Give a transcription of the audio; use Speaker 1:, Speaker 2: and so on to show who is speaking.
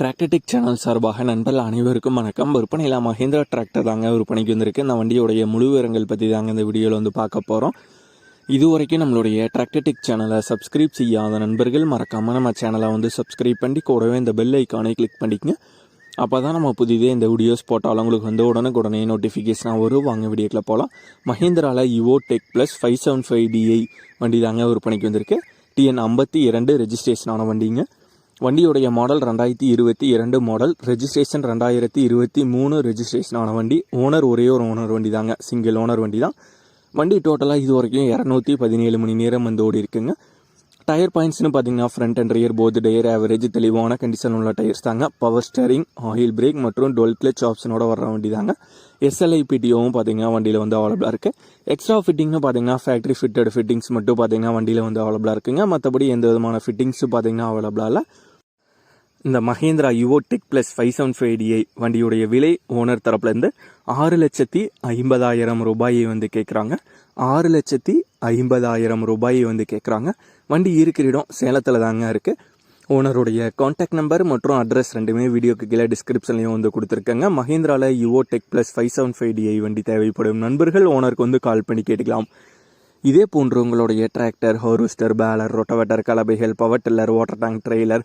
Speaker 1: டிராக்டர்டிக் channel சார்பாக நண்பர்கள் அனைவருக்கும் வணக்கம். விற்பனையில் மஹேந்திரா டிராக்டர் தாங்க விற்பனைக்கு வந்திருக்கு. இந்த வண்டியோடைய முழு விவரங்கள் பற்றி தாங்க இந்த வீடியோவில் வந்து பார்க்க போகிறோம் இது வரைக்கும் நம்மளுடைய டிராக்டர்டிக் சேனலை சப்ஸ்கிரைப் செய்யாத நண்பர்கள் மறக்காமல் நம்ம சேனலை வந்து சப்ஸ்கிரைப் பண்ணி கூடவே இந்த பெல் ஐக்கானை கிளிக் பண்ணிக்கங்க. அப்போ தான் நம்ம புதிதே இந்த வீடியோஸ் போட்டாலும் உங்களுக்கு வந்து உடனுக்குடனே நோட்டிஃபிகேஷனாக வரும். வாங்க வீடியோக்கில் போகலாம் மஹேந்திராவில் Yuvo tech plus five seven five D வண்டி தாங்க விற்பனைக்கு வந்திருக்கு. டிஎன் ஐம்பத்தி இரண்டு ரெஜிஸ்ட்ரேஷனான வண்டிங்க. வண்டியுடைய மாடல் ரெண்டாயிரத்தி இருபத்தி இரண்டு மாடல் ரெஜிஸ்ட்ரேஷன் ரெண்டாயிரத்தி இருபத்தி மூணு ரெஜிஸ்ட்ரேஷனான வண்டி. ஓனர் ஒரே ஒரு ஓனர் வண்டி தாங்க சிங்கிள் ஓனர் வண்டி தான். வண்டி டோட்டலாக இது வரைக்கும் இரநூத்தி பதினேழு மணி நேரம் வந்து ஓடி இருக்குங்க டயர் பாயிண்ட்ஸ்னு பார்த்தீங்கன்னா front and rear both tyre average தெளிவான கண்டிஷன் உள்ள டயர்ஸ் தாங்க. பவர் ஸ்டேரிங் ஆயில் பிரேக் மற்றும் டுவெல் கிளச் ஆப்ஷனோட வர வண்டி தாங்க. எஸ்எல்ஐ பிடிஓவும் பார்த்தீங்கன்னா வண்டியில் வந்து அவைலபிளாக இருக்குது எக்ஸ்ட்ரா ஃபிட்டிங்னு பார்த்தீங்கன்னா ஃபேக்ட்ரி ஃபிட்டட் ஃபிட்டிங்ஸ் மட்டும் பார்த்தீங்கன்னா வண்டியில் வந்து அவைலபிளாக இருக்குங்க. மற்றபடி எந்த விதமான ஃபிட்டிங்ஸும் பார்த்தீங்கன்னா அவைலபிளாக இல்லை. இந்த Mahindra Yuvo tech plus five seven five D வண்டியுடைய விலை ஓனர் தரப்புலேருந்து ஆறு லட்சத்தி ஐம்பதாயிரம் ரூபாயை வந்து கேட்குறாங்க. ஆறு லட்சத்தி ஐம்பதாயிரம் ரூபாயை வந்து கேட்குறாங்க. வண்டி இருக்கிற இடம் சேலத்தில் தாங்க இருக்குது ஓனருடைய காண்டாக்ட் நம்பர் மற்றும் அட்ரஸ் ரெண்டுமே வீடியோக்கு கீழே டிஸ்கிரிப்ஷன்லையும் வந்து கொடுத்துருக்கேங்க. மஹேந்திராவில் Yuvo tech plus five seven five D வண்டி தேவைப்படும் நண்பர்கள் ஓனருக்கு வந்து கால் பண்ணி கேட்டுக்கலாம். இதே போன்று உங்களுடைய tractor harvester baler rotavator கலபைகள் power tiller water tank trailer